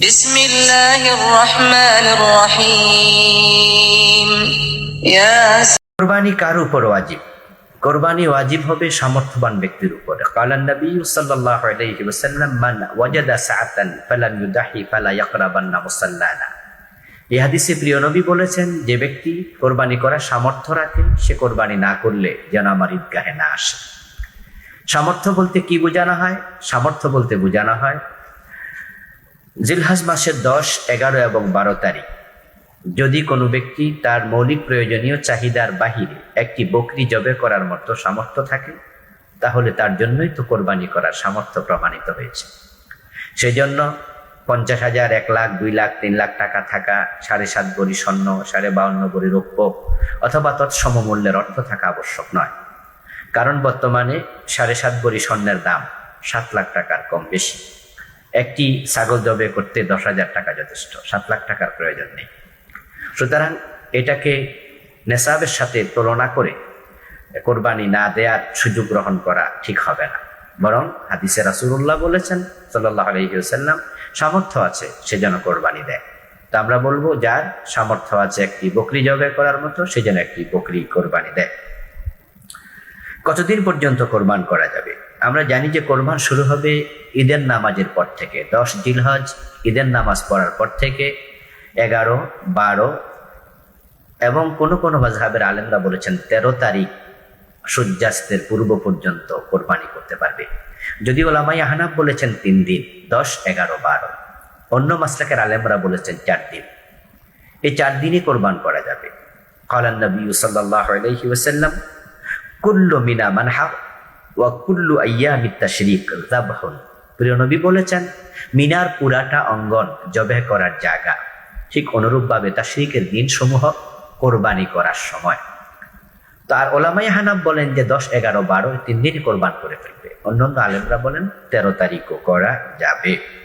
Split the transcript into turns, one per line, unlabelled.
بسم الله الرحمن الرحيم يا
কোরবানি কার উপর ওয়াজিব কোরবানি ওয়াজিব হবে সামর্থ্যবান ব্যক্তির উপরে কালান নবী সাল্লাল্লাহু আলাইহি ওয়াসাল্লাম মান ওয়াজাদা সাআতান ফালান ইউদাহি ফালা ইয়াকরাবান্না মুসাল্লানা এই হাদিসে প্রিয় নবী বলেছেন যে ব্যক্তি কোরবানি করার সামর্থ্য রাখে সে কোরবানি না করলে যেন আমার ঈদগাহে না আসে সামর্থ্য বলতে কি বোঝানো হয় সামর্থ্য বলতে বোঝানো হয় জিলহাজ মাসের দশ, এগারো এবং বারো তারিখ। যদি কোনো ব্যক্তি তার মৌলিক প্রয়োজনীয় চাহিদার বাহিরে একটি বকরি জবে করার মতো সামর্থ্য থাকে, তাহলে তার জন্যই তো কোরবানি করার সামর্থ্য প্রমাণিত হয়েছে। সেই জন্য পঞ্চাশ হাজার, এক লাখ, দুই লাখ, তিন লাখ টাকা থাকা, সাড়ে সাত বড়ি স্বর্ণ, সাড়ে বাউন্ন বড়ি রৌপ্য, অথবা তৎসম মূল্যের অর্থ থাকা আবশ্যক নয়। কারণ বর্তমানে সাড়ে সাত বড়ি স্বর্ণের দাম সাত লাখ টাকার কম বেশি। একটি ছাগল জবে করতে দশ হাজার টাকা যথেষ্ট, সাত লাখ টাকার প্রয়োজন নেই। সুতরাং এটাকে নেশাবের সাথে তুলনা করে কোরবানি না দেওয়ার সুযোগ গ্রহণ করা ঠিক হবে না। বরং হাদিসে রাসুল্লাহ বলেছেন সাল্লাহ আলহিউসাল্লাম সামর্থ্য আছে সে যেন কোরবানি দেয়। তো আমরা বলব, যার সামর্থ্য আছে একটি বকরি জবাই করার মতো, সে যেন একটি বকরি কোরবানি দেয়। কতদিন পর্যন্ত কোরবান করা যাবে? আমরা জানি যে কোরবান শুরু হবে ঈদের নামাজের পর থেকে। দশ জিলহজ ঈদের নামাজ পড়ার পর থেকে, এগারো, বারো এবং কোনো কোনো মাঝহাবের আলেমরা বলেছেন তেরো তারিখ সূর্যাস্তের পূর্ব পর্যন্ত কোরবানি করতে পারবে। যদি ওলামাই আহনাব বলেছেন তিন দিন, দশ, এগারো, বারো। অন্য মাসলাকের আলেমরা বলেছেন চার দিন। এই চার দিনই কোরবান করা যাবে। কালান সাল্লাহ আলাইহি ওয়াসাল্লাম, কুল্লু মিনা মানহা ওয়া কুল্লু আইয়ামি তাশরিক যাবহুন। প্রিয়নবী বলেছেন, মিনার পুরাটা অঙ্গন জবে করার জায়গা। ঠিক অনুরূপভাবে তাশরিকের দিনসমূহ কোরবানি করার সময়। তার ওলামাই হানাব বলেন যে দশ, এগারো, বারো তিন দিন কোরবান করে ফেলবে। অন্যান্য আলেমরা বলেন, তেরো তারিখও করা যাবে।